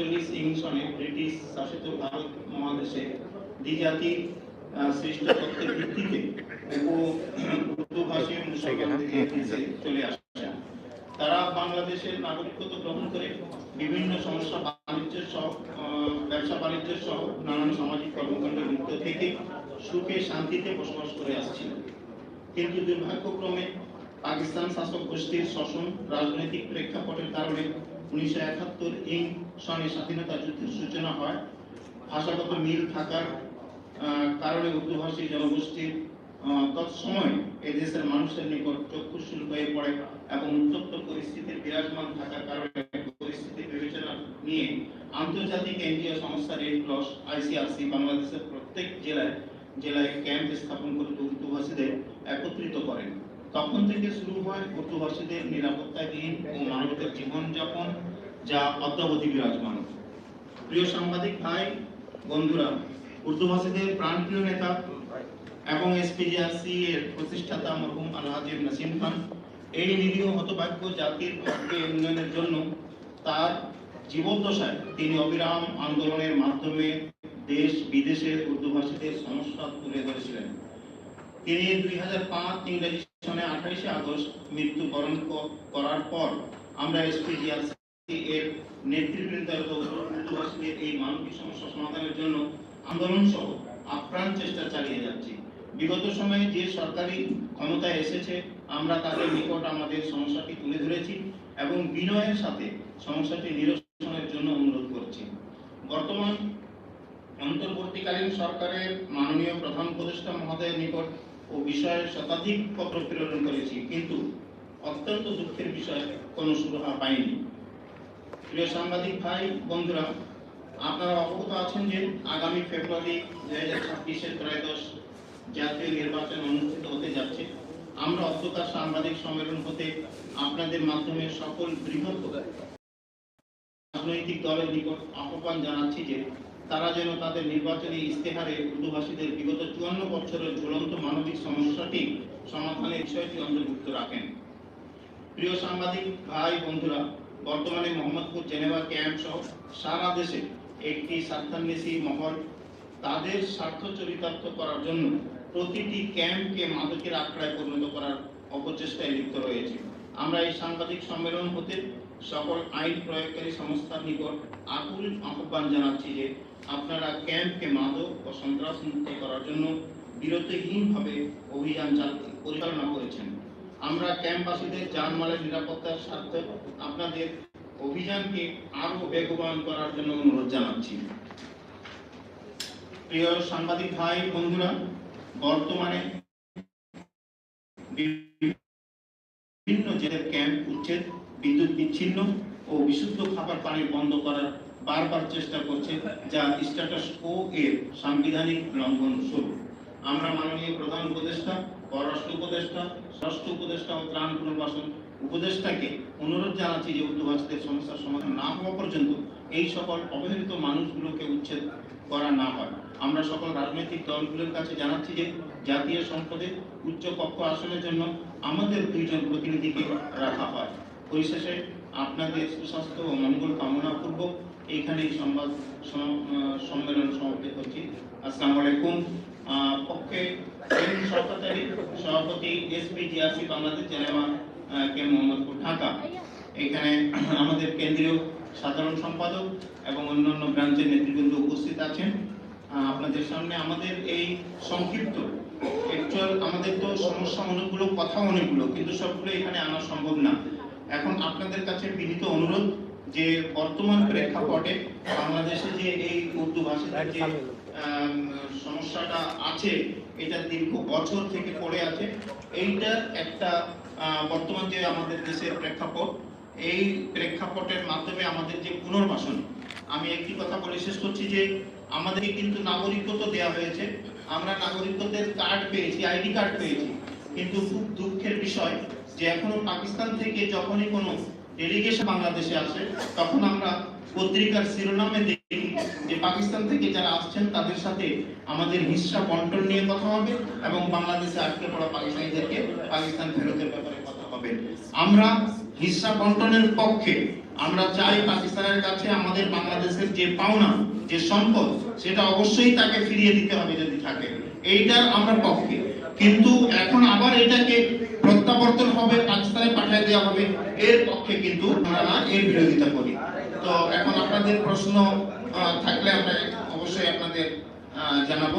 ইং সনে ব্রিটিশ শাসিত ভারত মহাদেশে দ্বিজাতি সৃষ্ট তত্ত্বের ভিত্তিতে উপ- উর্দু ভাষী মুসলমানদের চলে আসে। তারা বাংলাদেশের নাগরিকত্ব গ্রহণ করে বিভিন্ন সমস্যা বাণিজ্য সহ ব্যবসা বাণিজ্য সহ নানান সামাজিক কর্মকাণ্ডে লিপ্ত থেকে সুখে শান্তিতে বসবাস করে আসছিল। কিন্তু দুর্ভাগ্যক্রমে পাকিস্তান শাসক গোষ্ঠীর শাসন রাজনৈতিক প্রেক্ষাপটের কারণে উনিশশো একাত্তর ইং সনে স্বাধীনতা যুদ্ধের সূচনা হয়। ভাষাগত মিল থাকার কারণে উর্দুভাষী জনগোষ্ঠীর তৎসময় এদেশের মানুষের নিকট চক্ষুশূল হয়ে পড়ে এবং উত্তপ্ত পরিস্থিতির বিরাজমান থাকার কারণে পরিস্থিতি বিবেচনা নিয়ে আন্তর্জাতিক এনজিও সংস্থা রেড ক্রস আইসিআরসি বাংলাদেশের প্রত্যেক জেলায় জেলায় ক্যাম্প স্থাপন করে উর্দুভাষীদের একত্রিত করেন। তখন থেকে শুরু হয় উর্দুভাষীদের নিরাপত্তাহীন ও মানবতার জীবনযাপন, যা অদ্যাবধি বিরাজমান। প্রিয় সাংবাদিক ভাই, বন্ধুরা উর্দুভাষীদের প্রাণপ্রিয় নেতা এবং এসপিজিআরসি এর প্রতিষ্ঠাতা মরহুম আলহাজি নাসিম খান, এই নিরীহ হতভাগ্য জাতির পক্ষে উন্নয়নের জন্য তার জীবদ্দশায় তিনি অবিরাম আন্দোলনের মাধ্যমে দেশ বিদেশে উর্দুভাষীদের সমস্যা তিনি দুই হাজার পাঁচ ইংরেজি সনে আঠাইশে আগস্ট মৃত্যুবরণ করার পর আমরা এর উর্দুভাষীদের এই মানবিক সমস্যা সমাধানের জন্য আন্দোলন সহ আপ্রাণ চেষ্টা চালিয়ে যাচ্ছি। বিগত সময়ে যে সরকারি ক্ষমতায় এসেছে, আমরা তাদের নিকট আমাদের সমস্যাটি তুলে ধরেছি এবং বিনয়ের সাথে সমস্যাটি নিরসনের জন্য অনুরোধ করছি। বর্তমান অন্তর্বর্তীকালীন সরকারের মাননীয় প্রধান উপদেষ্টা মহোদয়ের নিকট ও বিষয়ে শতাধিক পত্র প্রেরণ করেছি, কিন্তু অত্যন্ত দুঃখের বিষয়ে কোনো সুরাহা পাইনি। প্রিয় সাংবাদিক ভাই, বন্ধুরা, আপনারা অবগত আছেন যে আগামী ফেব্রুয়ারি দুই হাজার ছাব্বিশের ত্রয়োদশ জাতীয় নির্বাচন অনুষ্ঠিত হতে যাচ্ছে। আমরা অধ্যকার সাংবাদিক সম্মেলন হতে আপনাদের মাধ্যমে সকল বৃহৎ রাজনৈতিক দলের নিকট আহ্বান জানাচ্ছি যে তারা যেন তাদের নির্বাচনী ইস্তেহারে উর্দুভাষীদের বিগত চুয়ান্ন বছরের ঝুলন্ত মানবিক সমস্যাটি সমাধানের বিষয়টি অন্তর্ভুক্ত রাখেন। প্রিয় সাংবাদিক, ভাই, বন্ধুরা, বর্তমানে মোহাম্মদপুর জেনেভা ক্যাম্প সহ সারা দেশে একটি স্বার্থান্বেষী মহল। তাদের স্বার্থ চরিতার্থ করার জন্য প্রতিটি ক্যাম্পকে মাদকের আখড়ায় পরিণত করার অপচেষ্টায় লিপ্ত রয়েছে। আমরা এই সাংবাদিক সম্মেলন হতে সকল আইন প্রয়োগকারী সংস্থার নিকট আকুল আহ্বান জানাচ্ছি যে আপনারা ক্যাম্পকে মাদক ও সন্ত্রাস মুক্ত করার জন্য বিরতিহীনভাবে অভিযান চাল- পরিচালনা করেছেন। আমরা ক্যাম্পবাসীদের জানমালের নিরাপত্তার স্বার্থে আপনাদের অভিযানকে আরও বেগবান করার জন্য অনুরোধ জানাচ্ছি। প্রিয় সাংবাদিক ভাই, বন্ধুরা, বর্তমানে বিভিন্ন জেলের ক্যাম্প, উচ্ছেদ, বিদ্যুৎ বিচ্ছিন্ন ও বিশুদ্ধ খাবার পানি বন্ধ করার বারবার চেষ্টা করছে, যা স্ট্যাটাস কো এর সাংবিধানিক লঙ্ঘন স্বরূপ। আমরা মাননীয় প্রধান উপদেষ্টা, পররাষ্ট্র উপদেষ্টা ষষ্ঠ উপদেষ্টা ও ত্রাণ পুনর্বাসন উপদেষ্টাকে অনুরোধ জানাচ্ছি যে উর্দুভাষীদের সমস্যার সমাধান না হওয়া পর্যন্ত এই সকল অবহেলিত মানুষগুলোকে উচ্ছেদ করা না হয়। আমরা সকল রাজনৈতিক দলগুলোর কাছে জানাচ্ছি যে জাতীয় সংসদে উচ্চ কক্ষ আসনের জন্য আমাদের দুইজন প্রতিনিধিকে রাখা হয়। পরিশেষে আপনাদের সুস্বাস্থ্য ও মঙ্গল কামনা পূর্বক এইখানে এই সংবাদ সম্মেলন সমাপ্ত করছি। আসসালামু আলাইকুম। পক্ষে সরকারি সভাপতি এসপিজিআরসি বাংলাদেশ জেনেভা আহ, কে মোহাম্মদপুর ঢাকা। এখানে আমাদের কেন্দ্রীয় সাধারণ সম্পাদক এবং অন্যান্য ব্রাঞ্চের নেতৃবৃন্দ উপস্থিত আছেন। আপনাদের সামনে আমাদের এই সংক্ষিপ্ত অ্যাকচুয়াল আমাদের তো সমস্যা অনেকগুলো কথা অনেকগুলো কিন্তু সবগুলো এখানে আনা সম্ভব না। এখন আপনাদের কাছে বিনীত অনুরোধ যে বর্তমান প্রেক্ষাপটে বাংলাদেশে যে এই উর্দু ভাষার যে সমস্যাটা আছে এটা দীর্ঘ বছর থেকে পড়ে আছে এইটার একটা বর্তমান যে আমাদের দেশের প্রেক্ষাপট এই প্রেক্ষাপটের মাধ্যমে আমাদের যে পুনর্বাসন আমি একটি কথা বলে শেষ করছি যে আমাদেরকে কিন্তু নাগরিকত্ব দেওয়া হয়েছে। আমরা নাগরিকত্বের কার্ড পেয়েছি আইডি কার্ড পেয়েছি। কিন্তু খুব দুঃখের বিষয় যে এখনও পাকিস্তান থেকে যখনই কোনো ডেলিগেশন বাংলাদেশে আসে, তখন আমরা পত্রিকার শিরোনামে দেখি যে পাকিস্তান থেকে যারা আসছেন, তাদের সাথে আমাদের হিস্সা বন্টন নিয়ে কথা হবে এবং বাংলাদেশে আটকে পড়া পাকিস্তানিদেরকে পাকিস্তান ফেরতের ব্যাপারে কথা হবে। আমরা হিস্সা বন্টনের পক্ষে আমরা চাই পাকিস্তানের কাছে আমাদের বাংলাদেশের যে পাওনা, যে সম্পদ, সেটা অবশ্যই তাকে ফিরিয়ে দিতে হবে যদি থাকে। এইটার আমরা পক্ষে। কিন্তু এখন আবার এটাকে প্রত্যাবর্তন হবে, পাকিস্তানে পাঠিয়ে দেওয়া হবে, এর পক্ষে কিন্তু আমরা এর বিরোধিতা করি। তো এখন আপনাদের প্রশ্ন থাকলে আমরা অবশ্যই আপনাদের জানাব।